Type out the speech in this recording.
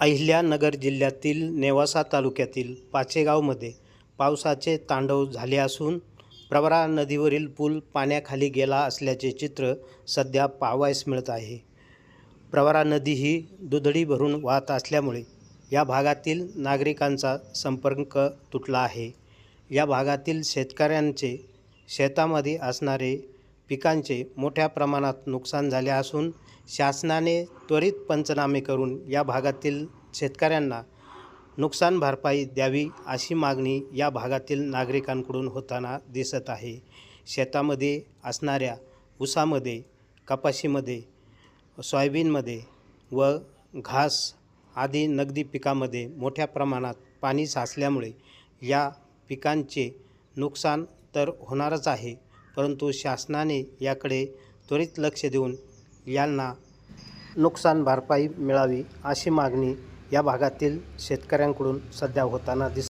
अहिल्यानगर जिल्ह्यातील नेवासा तालुक्यातील पाचेगावमध्ये पावसाचे तांडव झाले असून प्रवरा नदीवरील पूल पाण्याखाली गेला असल्याचे चित्र सध्या पाहावयास मिळत आहे. प्रवरा नदी ही दुधडी भरून वाहत असल्यामुळे या भागातील नागरिकांचा संपर्क तुटला आहे. या भागातील शेतकऱ्यांचे शेतामध्ये असणारे पिकांचे मोठ्या प्रमाणात नुकसान झाले असून शासनाने त्वरित पंचनामे करून या भागातील शेतकऱ्यांना नुकसान भरपाई द्यावी अशी मागणी या भागातील नागरिकांकडून होताना दिसत आहे. शेतामध्ये असणाऱ्या ऊसामध्ये कपाशीमध्ये सोयाबीनमध्ये व घास आदी नगदी पिकामध्ये मोठ्या प्रमाणात पाणी साचल्यामुळे या पिकांचे नुकसान तर होणारच आहे. परंतु शासनाने याकडे त्वरित लक्ष देऊन यांना नुकसान भरपाई मिळावी अशी मागणी या भागातील शेतकऱ्यांकडून सध्या होताना दिस